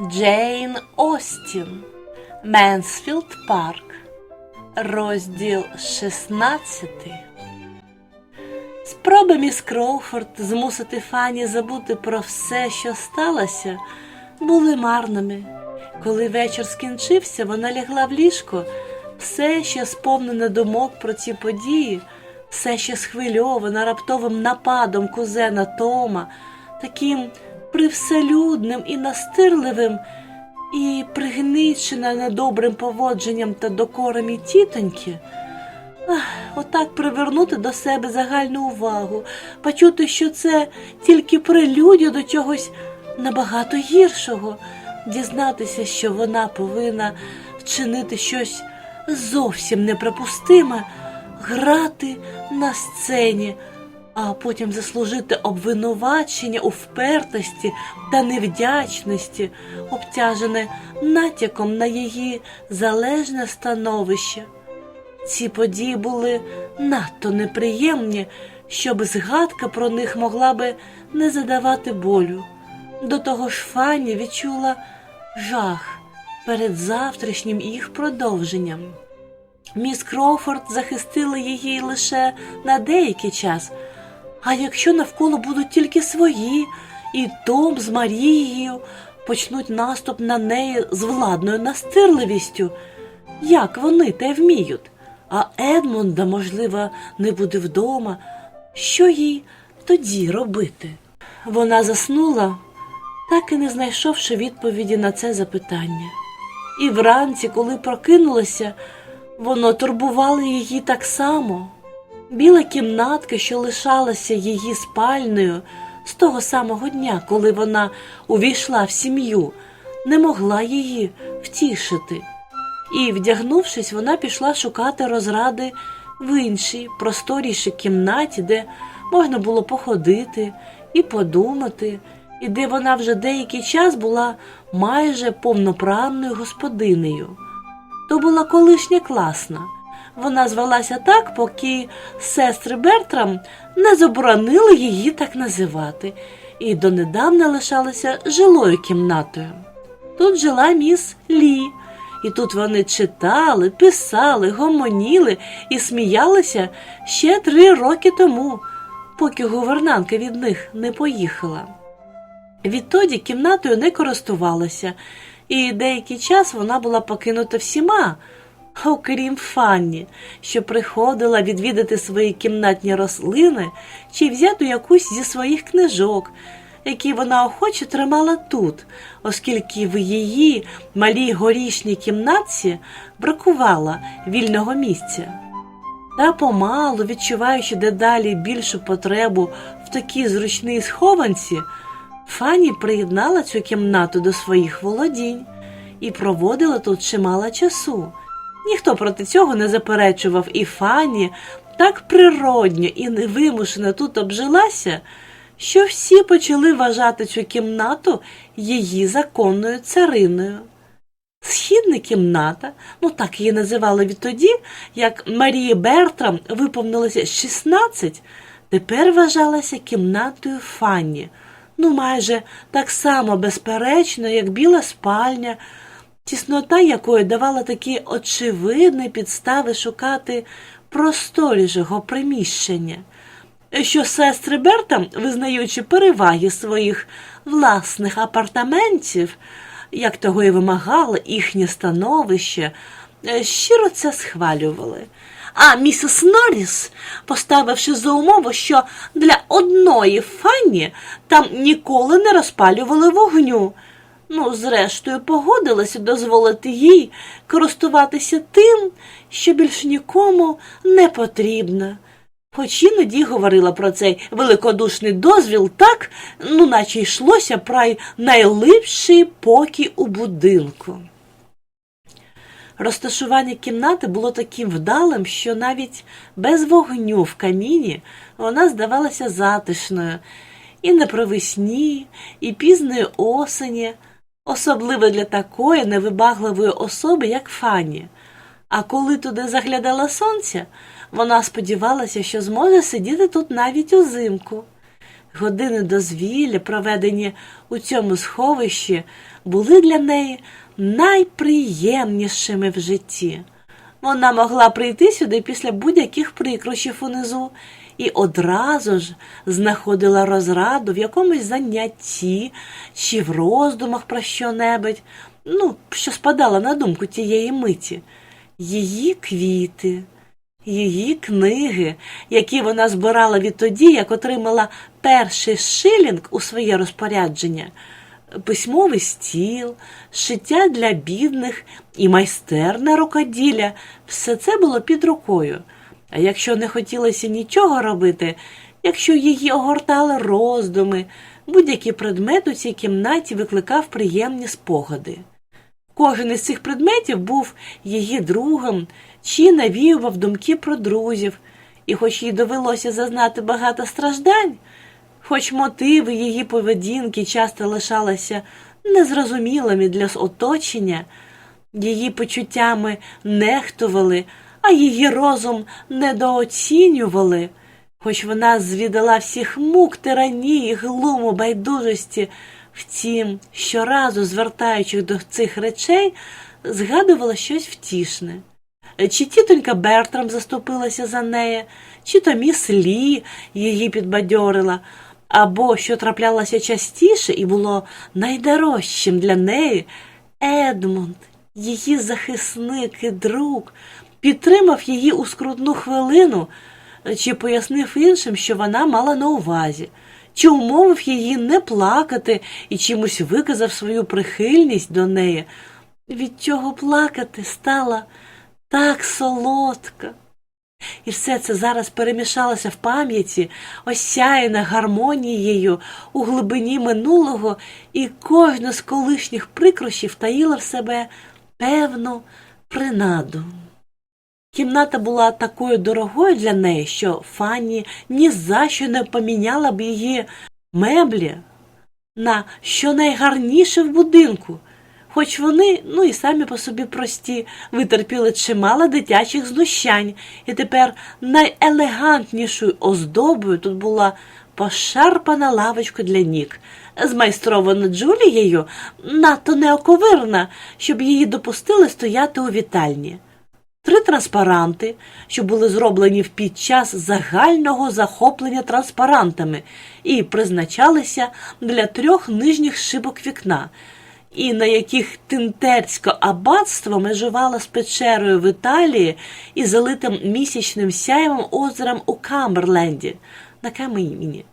Джейн Остін Менсфілд Парк. Розділ 16 Спроби міс Кроуфорд змусити Фані забути про все, що сталося, були марними. Коли вечір скінчився, вона лягла в ліжко, все ще сповнене думок про ці події, все ще схвильована раптовим нападом кузена Тома, таким привселюдним і настирливим, і пригнічена недобрим поводженням та докорами тітоньки. Отак привернути до себе загальну увагу, почути, що це тільки прелюдія до чогось набагато гіршого, дізнатися, що вона повинна вчинити щось зовсім неприпустиме, грати на сцені, а потім заслужити обвинувачення у впертості та невдячності, обтяжене натяком на її залежне становище. Ці події були надто неприємні, щоб згадка про них могла би не задавати болю. До того ж Фанні відчула жах перед завтрашнім їх продовженням. Міс Кроуфорд захистила її лише на деякий час, а якщо навколо будуть тільки свої, і Том з Марією почнуть наступ на неї з владною настирливістю, як вони те вміють? А Едмунда, можливо, не буде вдома. Що їй тоді робити? Вона заснула, так і не знайшовши відповіді на це запитання. І вранці, коли прокинулася, воно турбувало її так само. Біла кімнатка, що лишалася її спальною з того самого дня, коли вона увійшла в сім'ю, не могла її втішити. І, вдягнувшись, вона пішла шукати розради в іншій, просторішій кімнаті, де можна було походити і подумати, і де вона вже деякий час була майже повноправною господинею. То була колишня класна. Вона звалася так, поки сестри Бертрам не заборонили її так називати, і донедавна лишалася жилою кімнатою. Тут жила міс Лі. І тут вони читали, писали, гомоніли і сміялися ще три роки тому, поки гувернантка від них не поїхала. Відтоді кімнатою не користувалася, і деякий час вона була покинута всіма, окрім Фанні, що приходила відвідати свої кімнатні рослини чи взяти якусь зі своїх книжок які вона охоче тримала тут, оскільки в її малій горішній кімнатці бракувало вільного місця. Та помалу, відчуваючи дедалі більшу потребу в такій зручній схованці, Фанні приєднала цю кімнату до своїх володінь і проводила тут чимало часу. Ніхто проти цього не заперечував, і Фанні так природньо і невимушено тут обжилася що всі почали вважати цю кімнату її законною цариною. Східна кімната, ну так її називали відтоді, як Марії Бертрам виповнилося 16, тепер вважалася кімнатою Фанні, ну майже так само безперечно, як біла спальня, тіснота якої давала такі очевидні підстави шукати просторішого приміщення що сестри Берта, визнаючи переваги своїх власних апартаментів, як того і вимагало їхнє становище, щиро це схвалювали. А місіс Норріс, поставивши за умову, що для одної фанні там ніколи не розпалювали вогню, ну, зрештою, погодилася дозволити їй користуватися тим, що більш нікому не потрібно. Хоч іноді говорила про цей великодушний дозвіл так, ну наче йшлося про найлипший покій у будинку. Розташування кімнати було таким вдалим, що навіть без вогню в каміні вона здавалася затишною і на провесні, і пізної осені, особливо для такої невибагливої особи, як Фанні. А коли туди заглядало сонце, вона сподівалася, що зможе сидіти тут навіть узимку. Години дозвілля, проведені у цьому сховищі, були для неї найприємнішими в житті. Вона могла прийти сюди після будь-яких прикрощів унизу і одразу ж знаходила розраду в якомусь занятті чи в роздумах про що-небудь, ну, що спадало на думку тієї миті. Її квіти, її книги, які вона збирала відтоді, як отримала перший шилінг у своє розпорядження, письмовий стіл, шиття для бідних і майстерне рукоділля все це було під рукою. А якщо не хотілося нічого робити, якщо її огортали роздуми, будь-який предмет у цій кімнаті викликав приємні спогади. Кожен із цих предметів був її другом чи навіював думки про друзів, і хоч їй довелося зазнати багато страждань, хоч мотиви її поведінки часто лишалися незрозумілими для оточення, її почуттями нехтували, а її розум недооцінювали, хоч вона звідала всіх мук тиранії, глуму, байдужості, втім, щоразу, звертаючись до цих речей, згадувала щось втішне. Чи тітонька Бертрам заступилася за неї, чи то міс Лі її підбадьорила, або, що траплялося частіше і було найдорожчим для неї, Едмунд, її захисник і друг, підтримав її у скрутну хвилину, чи пояснив іншим, що вона мала на увазі, чи умовив її не плакати і чимось виказав свою прихильність до неї. Від чого плакати стала так солодка. І все це зараз перемішалося в пам'яті, осяяне гармонією у глибині минулого, і кожна з колишніх прикрощів таїла в себе певну принаду. Кімната була такою дорогою для неї, що Фанні ні за що не поміняла б її меблі на що найгарніше в будинку. Хоч вони, ну і самі по собі прості, витерпіли чимало дитячих знущань, і тепер найелегантнішою оздобою тут була пошарпана лавочка для нік, змайстрована Джулією, надто неоковирна, щоб її допустили стояти у вітальні. Три транспаранти, що були зроблені в під час загального захоплення транспарантами і призначалися для трьох нижніх шибок вікна і на яких тинтерське аббатство межувало з печерою в Італії і залитим місячним сяєвом озером у Камберленді на камені.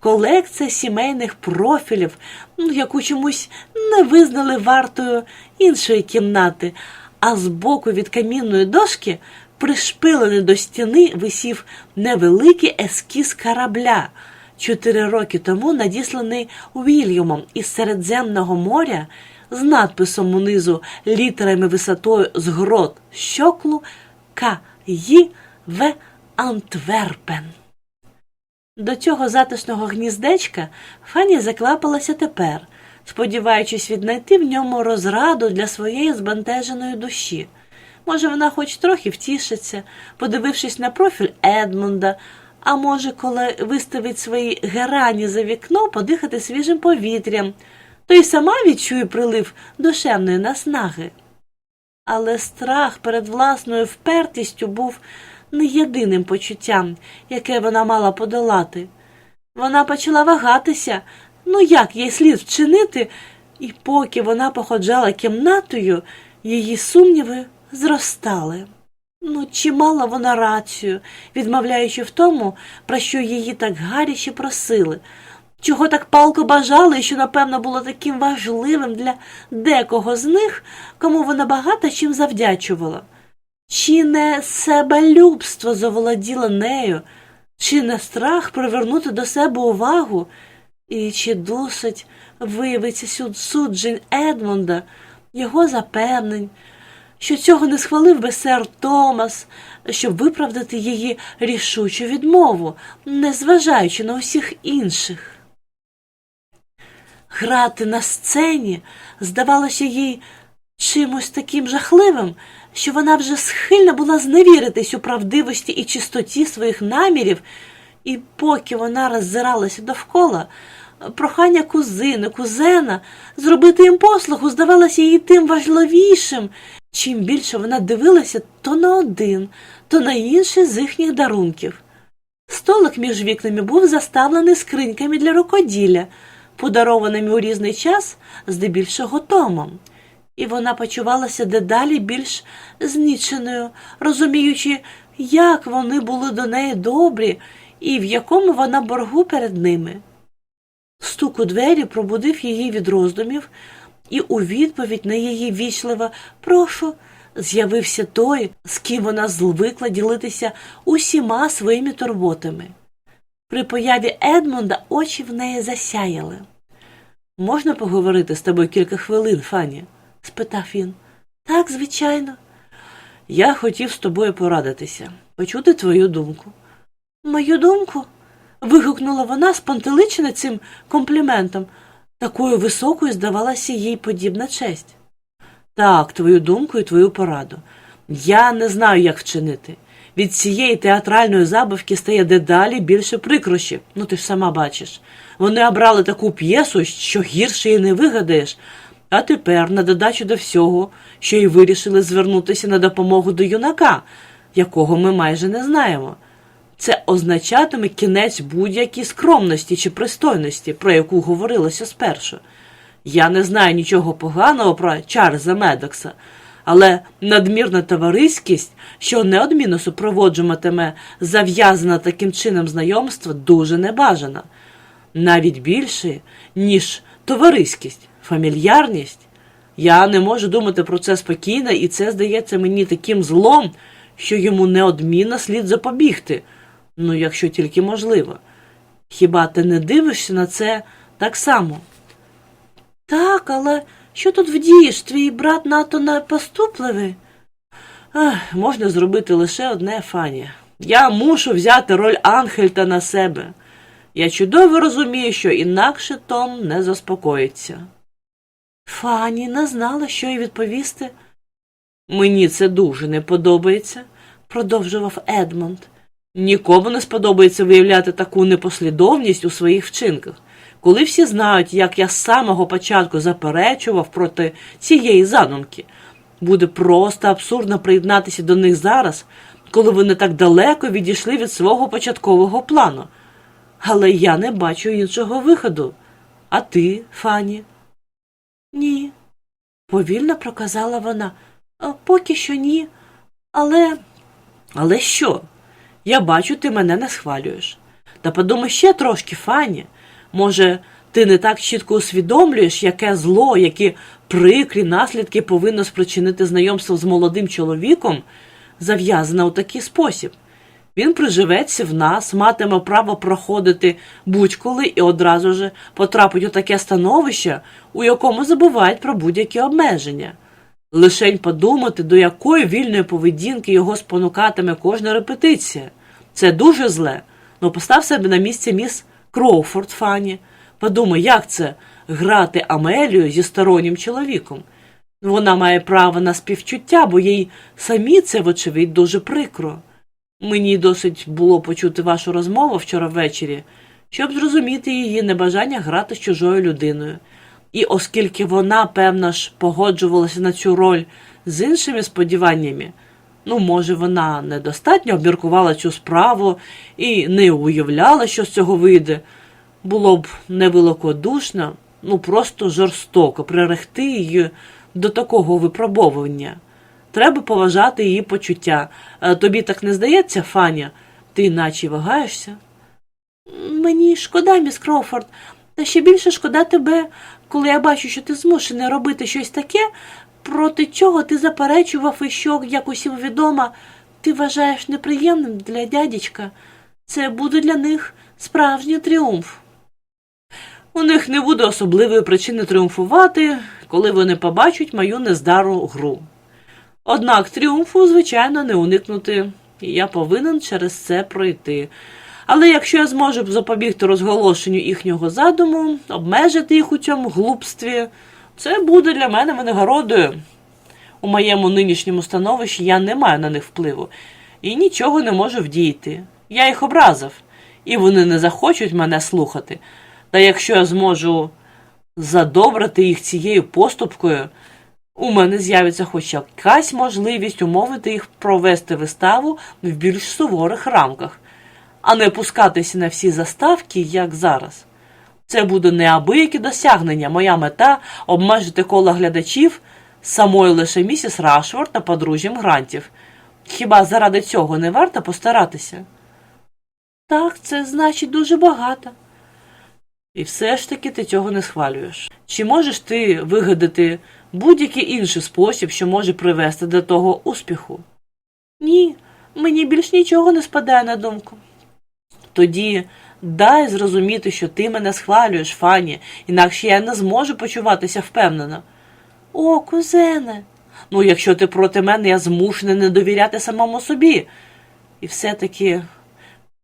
Колекція сімейних профілів, ну, яку чомусь не визнали вартою іншої кімнати, а збоку від камінної дошки, пришпилений до стіни, висів невеликий ескіз корабля – чотири роки тому надісланий Вільямом із Середземного моря з надписом унизу літерами висотою з грот щоклу К. Ї. В. Антверпен. До цього затишного гніздечка Фані заквапилася тепер, сподіваючись віднайти в ньому розраду для своєї збентеженої душі. Може, вона хоч трохи втішиться, подивившись на профіль Едмунда, а може, коли виставить свої герані за вікно, подихати свіжим повітрям, то й сама відчує прилив душевної наснаги. Але страх перед власною впертістю був не єдиним почуттям, яке вона мала подолати. Вона почала вагатися, ну як їй слід вчинити, і поки вона походжала кімнатою, її сумніви зростали. Ну, чи мала вона рацію, відмовляючи в тому, про що її так гаряче просили, чого так палко бажали, що, напевно, було таким важливим для декого з них, кому вона багато чим завдячувала. Чи не себелюбство заволоділо нею, чи не страх привернути до себе увагу, і чи досить виявиться суджень Едмунда, його запевнень, що цього не схвалив би сер Томас, щоб виправдати її рішучу відмову, незважаючи на усіх інших. Грати на сцені здавалося їй чимось таким жахливим, що вона вже схильна була зневіритись у правдивості і чистоті своїх намірів І поки вона роззиралася довкола, прохання кузини, кузена зробити їм послугу здавалося їй тим важливішим. Чим більше вона дивилася то на один, то на інший з їхніх дарунків. Столик між вікнами був заставлений скриньками для рукоділля, подарованими у різний час, здебільшого Томом. І вона почувалася дедалі більш зніченою, розуміючи, як вони були до неї добрі і в якому вона боргу перед ними. Стук у двері пробудив її від роздумів, і у відповідь на її вічливе прошу з'явився той, з ким вона звикла ділитися усіма своїми турботами. При появі Едмунда очі в неї засяяли. Можна поговорити з тобою кілька хвилин, Фані? спитав він. Так, звичайно. Я хотів з тобою порадитися, почути твою думку. Мою думку? вигукнула вона, спантеличена цим компліментом. Такою високою здавалася їй подібна честь. Так, твою думку і твою пораду. Я не знаю, як вчинити. Від цієї театральної забавки стає дедалі більше прикрощів. Ну ти ж сама бачиш. Вони обрали таку п'єсу, що гірше і не вигадаєш. А тепер, на додачу до всього, що й вирішили звернутися на допомогу до юнака, якого ми майже не знаємо. Це означатиме кінець будь-якій скромності чи пристойності, про яку говорилося спершу. Я не знаю нічого поганого про Чарльза Медокса, але надмірна товариськість, що неодмінно супроводжуватиме зав'язане таким чином знайомство, дуже небажана. Навіть більше, ніж товариськість, фамільярність. Я не можу думати про це спокійно, і це здається мені таким злом, що йому неодмінно слід запобігти, ну якщо тільки можливо. Хіба ти не дивишся на це так само? Так, але що тут вдієш? Твій брат надто непоступливий? Ех, можна зробити лише одне, Фані. Я мушу взяти роль Ангельта на себе. Я чудово розумію, що інакше Том не заспокоїться. Фані не знала, що й відповісти. Мені це дуже не подобається, продовжував Едмонд. Нікому не сподобається виявляти таку непослідовність у своїх вчинках. Коли всі знають, як я з самого початку заперечував проти цієї задумки, буде просто абсурдно приєднатися до них зараз, коли вони так далеко відійшли від свого початкового плану. Але я не бачу іншого виходу. А ти, Фані? Ні, повільно проказала вона. Поки що ні. Але. Але що? Я бачу, ти мене не схвалюєш. Та подумай ще трошки, Фані. Може, ти не так чітко усвідомлюєш, яке зло, які прикрі наслідки повинно спричинити знайомство з молодим чоловіком, зав'язане у такий спосіб. Він приживеться в нас, матиме право проходити будь-коли і одразу ж потрапить у таке становище, у якому забувають про будь-які обмеження. Лишень подумати, до якої вільної поведінки його спонукатиме кожна репетиція. Це дуже зле. Ну постав себе на місце міс Кроуфорд Фані. Подумай, як це грати Амелію зі стороннім чоловіком. Вона має право на співчуття, бо їй самі це, вочевидь, дуже прикро. Мені досить було почути вашу розмову вчора ввечері, щоб зрозуміти її небажання грати з чужою людиною. І оскільки вона, певно ж, погоджувалася на цю роль з іншими сподіваннями, ну, може, вона недостатньо обміркувала цю справу і не уявляла, що з цього вийде, було б невеликодушно, ну просто жорстоко прирехти її до такого випробовування. Треба поважати її почуття. Е, Тобі так не здається, Фаня? Ти наче вагаєшся? Мені шкода, міс Кроуфорд, та ще більше шкода тебе, коли я бачу, що ти змушений робити щось таке, проти чого ти заперечував і що, як усім відомо, ти вважаєш неприємним для дядечка. Це буде для них справжній тріумф. У них не буде особливої причини тріумфувати, коли вони побачать мою нездару гру. Однак тріумфу, звичайно, не уникнути, і я повинен через це пройти. Але якщо я зможу запобігти розголошенню їхнього задуму, обмежити їх у цьому глупстві, це буде для мене винагородою. У моєму нинішньому становищі я не маю на них впливу і нічого не можу вдіяти. Я їх образив, і вони не захочуть мене слухати. Та якщо я зможу задобрити їх цією поступкою, у мене з'явиться хоч якась можливість умовити їх провести виставу в більш суворих рамках, а не пускатися на всі заставки, як зараз. Це буде неабиякі досягнення. Моя мета обмежити коло глядачів самою лише місіс Рашфорд та подружжям грантів. Хіба заради цього не варто постаратися? Так, це значить дуже багато. І все ж таки ти цього не схвалюєш. Чи можеш ти вигадати будь-який інший спосіб, що може привести до того успіху? Ні, мені більш нічого не спадає на думку. Тоді дай зрозуміти, що ти мене схвалюєш, Фані, інакше я не зможу почуватися впевнено. О, кузене. Ну, якщо ти проти мене, я змушений не довіряти самому собі. І все-таки.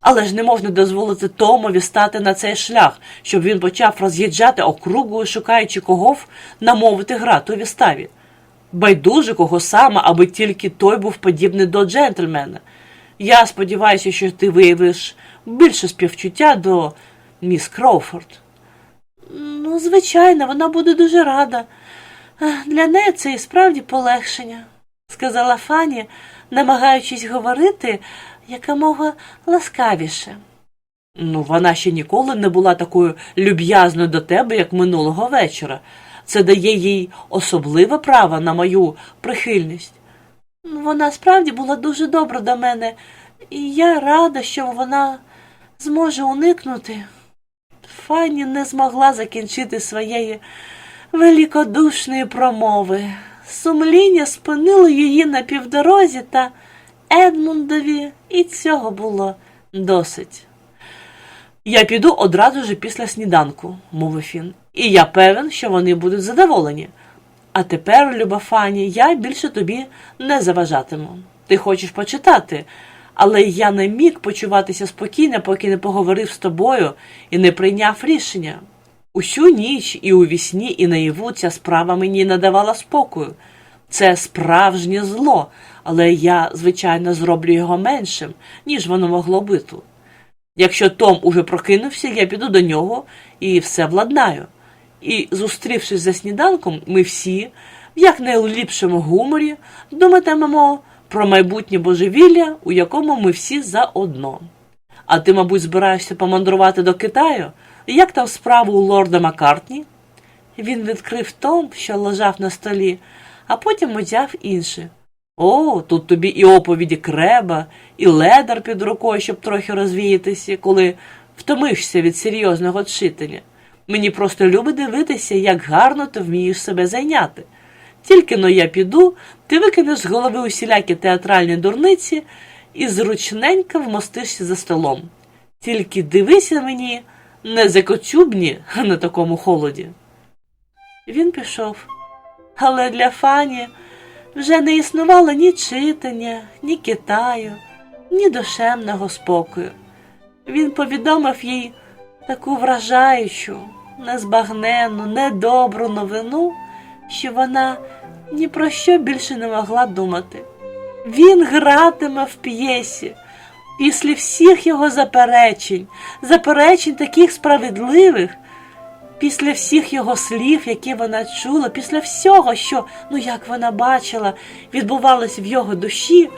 Але ж не можна дозволити Томові стати на цей шлях, щоб він почав роз'їжджати округою, шукаючи кого в намовити грати у виставі. Байдуже кого саме, аби тільки той був подібний до джентльмена. Я сподіваюся, що ти виявиш більше співчуття до міс Кроуфорд. Ну, звичайно, вона буде дуже рада. Для неї це і справді полегшення, сказала Фані, намагаючись говорити якомога ласкавіше. Ну, вона ще ніколи не була такою люб'язною до тебе, як минулого вечора. Це дає їй особливе право на мою прихильність. Вона справді була дуже добра до мене, і я рада, що вона зможе уникнути. Фанні не змогла закінчити своєї великодушної промови. Сумління спинило її на півдорозі, та Едмундові і цього було досить. Я піду одразу ж після сніданку, мовив він, і я певен, що вони будуть задоволені. А тепер, люба Фані, я більше тобі не заважатиму. Ти хочеш почитати, але я не міг почуватися спокійно, поки не поговорив з тобою і не прийняв рішення. Усю ніч і у вісні, і наяву ця справа мені не давала спокою. Це справжнє зло, але я, звичайно, зроблю його меншим, ніж воно могло бути. Якщо Том уже прокинувся, я піду до нього і все владнаю. І, зустрівшись за сніданком, ми всі, в якнайліпшому гуморі, думатимемо про майбутнє божевілля, у якому ми всі заодно. А ти, мабуть, збираєшся помандрувати до Китаю? Як там справа у лорда Маккартні? Він відкрив том, що лежав на столі, а потім узяв інше. О, тут тобі і оповіді креба, і ледар під рукою, щоб трохи розвіятися, коли втомишся від серйозного читання. Мені просто любить дивитися, як гарно ти вмієш себе зайняти. Тільки но я піду, ти викинеш з голови усілякі театральні дурниці і зручненько вмостишся за столом. Тільки дивися мені, не закочубні на такому холоді. Він пішов, але для Фані вже не існувало ні читання, ні Китаю, ні душевного спокою. Він повідомив їй таку вражаючу, незбагненну, недобру новину, що вона ні про що більше не могла думати. Він гратиме в п'єсі. Після всіх його заперечень, заперечень таких справедливих, після всіх його слів, які вона чула, після всього, що, ну як вона бачила, відбувалось в його душі,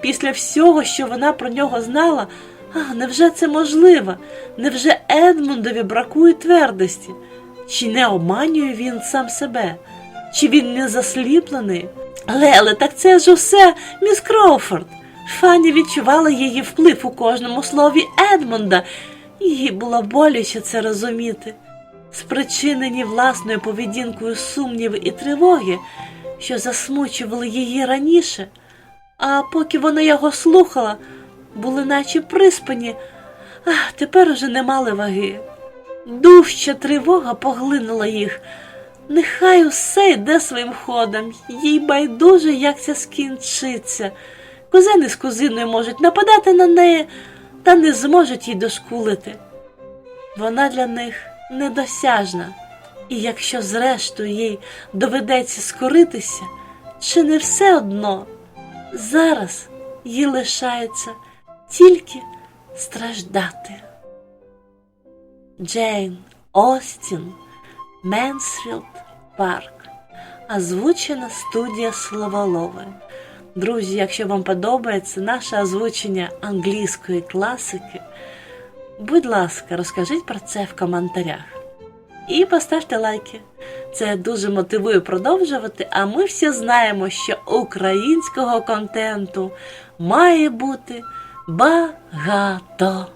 після всього, що вона про нього знала, а невже це можливо? Невже Едмундові бракує твердості? Чи не обманює він сам себе? Чи він не засліплений? Леле, так це ж усе, міс Кроуфорд. Фанні відчувала її вплив у кожному слові Едмунда, їй було боляче це розуміти. Спричинені власною поведінкою сумніви і тривоги, що засмучували її раніше, а поки вона його слухала, були наче приспані, а тепер уже не мали ваги. Дужча тривога поглинула їх. Нехай усе йде своїм ходом, їй байдуже, як це скінчиться. Кузени з кузиною можуть нападати на неї, та не зможуть їй дошкулити. Вона для них недосяжна, і якщо зрештою їй доведеться скоритися, чи не все одно, зараз їй лишається тільки страждати. Джейн Остін Менсфілд Парк. Озвучена студія Словолови. Друзі, якщо вам подобається наше озвучення англійської класики, будь ласка, розкажіть про це в коментарях. І поставте лайки. Це дуже мотивує продовжувати, а ми всі знаємо, що українського контенту має бути багато.